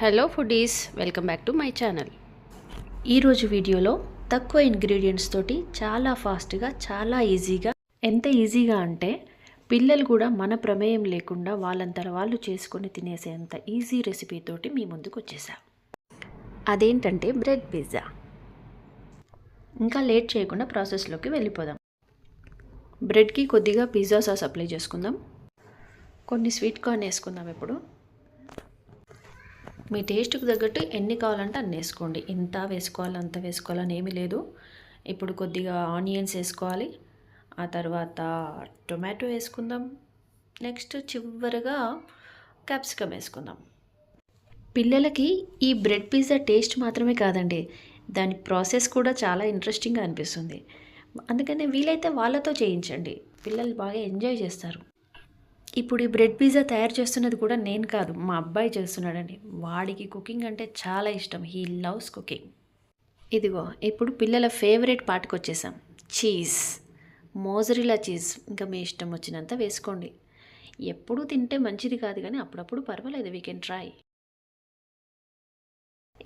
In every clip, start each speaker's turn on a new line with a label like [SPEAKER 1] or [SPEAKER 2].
[SPEAKER 1] hello foodies welcome back to my channel ఈరోజు వీడియోలో తక్కువ ఇంగ్రీడియంట్స్ తోటి చాలా ఫాస్ట్గా చాలా ఈజీగా ఎంత ఈజీగా అంటే పిల్లలు కూడా మన ప్రమేయం లేకుండా వాళ్ళంతర వాళ్ళు చేసుకొని తినేసేంత ఈజీ రెసిపీతోటి మీ ముందుకు వచ్చేసా అదేంటంటే బ్రెడ్ పిజ్జా ఇంకా లేట్ చేయకుండా ప్రాసెస్లోకి వెళ్ళిపోదాం బ్రెడ్కి కొద్దిగా పిజ్జా సాస్ అప్లై చేసుకుందాం కొన్ని స్వీట్ కార్న్ వేసుకుందాం ఇప్పుడు మీ టేస్ట్కి తగ్గట్టు ఎన్ని కావాలంటే అన్ని వేసుకోండి ఎంత వేసుకోవాలి అంత వేసుకోవాలని ఏమీ లేదు ఇప్పుడు కొద్దిగా ఆనియన్స్ వేసుకోవాలి ఆ తర్వాత టొమాటో వేసుకుందాం నెక్స్ట్ చివరిగా క్యాప్సికమ్ వేసుకుందాం పిల్లలకి ఈ బ్రెడ్ పిజ్జా టేస్ట్ మాత్రమే కాదండి దాని ప్రాసెస్ కూడా చాలా ఇంట్రెస్టింగ్గా అనిపిస్తుంది అందుకనే వీలైతే వాళ్ళతో చేయించండి పిల్లలు బాగా ఎంజాయ్ చేస్తారు ఇప్పుడు ఈ బ్రెడ్ పిజ్జా తయారు చేస్తున్నది కూడా నేను కాదు మా అబ్బాయి చేస్తున్నాడండి వాడికి కుకింగ్ అంటే చాలా ఇష్టం హీ లవ్స్ కుకింగ్ ఇదిగో ఇప్పుడు పిల్లల ఫేవరెట్ పాటకు వచ్చేసాం చీజ్ మోజరిలా చీజ్ ఇంకా మీ ఇష్టం వచ్చినంత వేసుకోండి ఎప్పుడూ తింటే మంచిది కాదు కానీ అప్పుడప్పుడు పర్వాలేదు వీ కెన్ ట్రై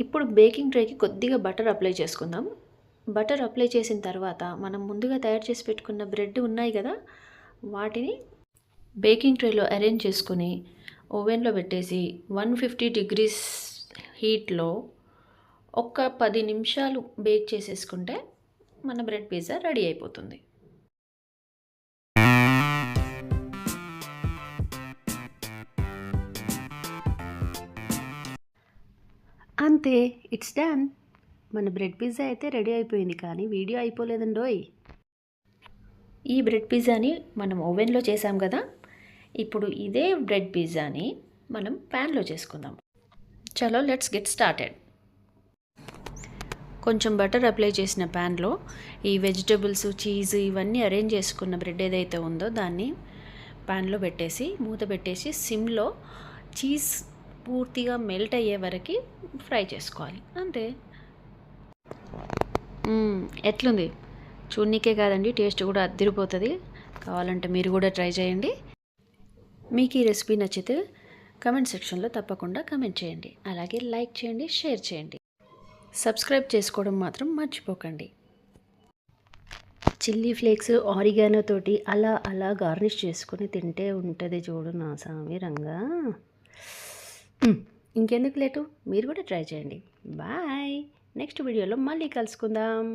[SPEAKER 1] ఇప్పుడు బేకింగ్ ట్రైకి కొద్దిగా బటర్ అప్లై చేసుకుందాం బటర్ అప్లై చేసిన తర్వాత మనం ముందుగా తయారు చేసి పెట్టుకున్న బ్రెడ్ ఉన్నాయి కదా వాటిని బేకింగ్ ట్రేలో అరేంజ్ చేసుకుని ఓవెన్లో పెట్టేసి వన్ ఫిఫ్టీ డిగ్రీస్ హీట్లో ఒక్క పది నిమిషాలు బేక్ చేసేసుకుంటే మన బ్రెడ్ పిజ్జా రెడీ అయిపోతుంది అంతే ఇట్స్ డన్ మన బ్రెడ్ పిజ్జా అయితే రెడీ అయిపోయింది కానీ వీడియో అయిపోలేదండోయ్ ఈ బ్రెడ్ పిజ్జాని మనం ఓవెన్లో చేసాం కదా ఇప్పుడు ఇదే బ్రెడ్ పిజ్జాని మనం ప్యాన్లో చేసుకుందాం చలో లెట్స్ గెట్ స్టార్టెడ్ కొంచెం బటర్ అప్లై చేసిన ప్యాన్లో ఈ వెజిటబుల్స్ చీజ్ ఇవన్నీ అరేంజ్ చేసుకున్న బ్రెడ్ ఏదైతే ఉందో దాన్ని ప్యాన్లో పెట్టేసి మూత పెట్టేసి సిమ్లో చీజ్ పూర్తిగా మెల్ట్ అయ్యే వరకు ఫ్రై చేసుకోవాలి అంతే ఎట్లుంది చూడనికే కాదండి టేస్ట్ కూడా అద్దిరిపోతుంది కావాలంటే మీరు కూడా ట్రై చేయండి మీకు ఈ రెసిపీ నచ్చితే కమెంట్ సెక్షన్లో తప్పకుండా కమెంట్ చేయండి అలాగే లైక్ చేయండి షేర్ చేయండి సబ్స్క్రైబ్ చేసుకోవడం మాత్రం మర్చిపోకండి చిల్లీ ఫ్లేక్స్ ఆరిగానో తోటి అలా అలా గార్నిష్ చేసుకొని తింటే ఉంటుంది చూడు నా సామి రంగా ఇంకెందుకు లేటు మీరు కూడా ట్రై చేయండి బాయ్ నెక్స్ట్ వీడియోలో మళ్ళీ కలుసుకుందాం